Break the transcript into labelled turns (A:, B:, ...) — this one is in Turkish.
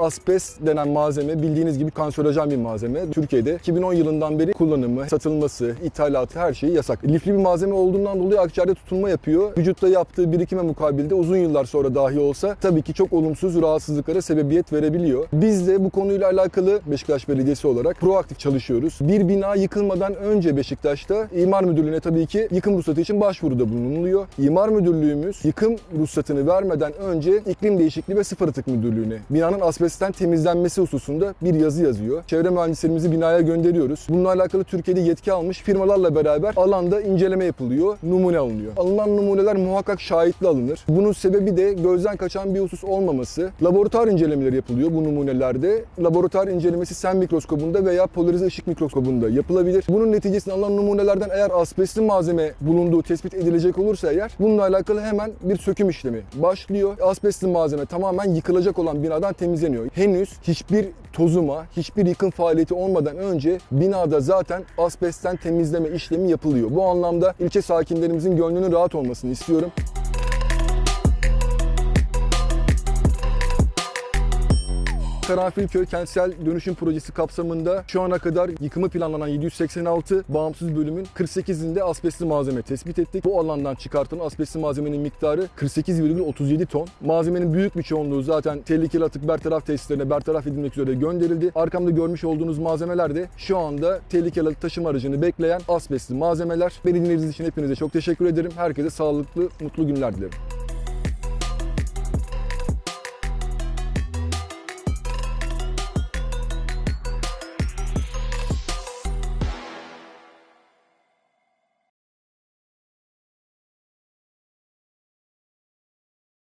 A: Asbest denen malzeme bildiğiniz gibi kanserojen bir malzeme. Türkiye'de 2010 yılından beri kullanımı, satılması, ithalatı her şeyi yasak. Lifli bir malzeme olduğundan dolayı akciğerde tutulma yapıyor. Vücutta yaptığı birikime mukabilde uzun yıllar sonra dahi olsa tabii ki çok olumsuz rahatsızlıklara sebebiyet verebiliyor. Biz de bu konuyla alakalı Beşiktaş Belediyesi olarak proaktif çalışıyoruz. Bir bina yıkılmadan önce Beşiktaş'ta İmar Müdürlüğü'ne tabii ki yıkım ruhsatı için başvuruda bulunuluyor. İmar Müdürlüğümüz yıkım ruhsatını vermeden önce İklim Değişikliği ve Sıfır Atık Müdürlüğü'ne binanın asbestten temizlenmesi hususunda bir yazı yazıyor. Çevre mühendislerimizi binaya gönderiyoruz. Bununla alakalı Türkiye'de yetki almış firmalarla beraber alanda inceleme yapılıyor, numune alınıyor. Alınan numuneler muhakkak şahitli alınır. Bunun sebebi de gözden kaçan bir husus olmaması. Laboratuvar incelemeleri yapılıyor bu numunelerde. Laboratuvar incelemesi sen mikroskobunda veya polarize ışık mikroskobunda yapılabilir. Bunun neticesinde alınan numunelerden eğer asbestli malzeme bulunduğu tespit edilecek olursa eğer bununla alakalı hemen bir söküm işlemi başlıyor. Asbestli malzeme tamamen yıkılacak olan binadan temizleniyor. Henüz hiçbir tozuma, hiçbir yıkım faaliyeti olmadan önce binada zaten asbestten temizleme işlemi yapılıyor. Bu anlamda ilçe sakinlerimizin gönlünün rahat olmasını istiyorum. Karanfilköy Kentsel Dönüşüm Projesi kapsamında şu ana kadar yıkımı planlanan 786 bağımsız bölümün 48'inde asbestli malzeme tespit ettik. Bu alandan çıkartılan asbestli malzemenin miktarı 48,37 ton. Malzemenin büyük bir çoğunluğu zaten tehlikeli atık bertaraf tesislerine bertaraf edilmek üzere gönderildi. Arkamda görmüş olduğunuz malzemeler de şu anda tehlikeli atık taşıma aracını bekleyen asbestli malzemeler. Beni dinlediğiniz için hepinize çok teşekkür ederim. Herkese sağlıklı, mutlu günler dilerim.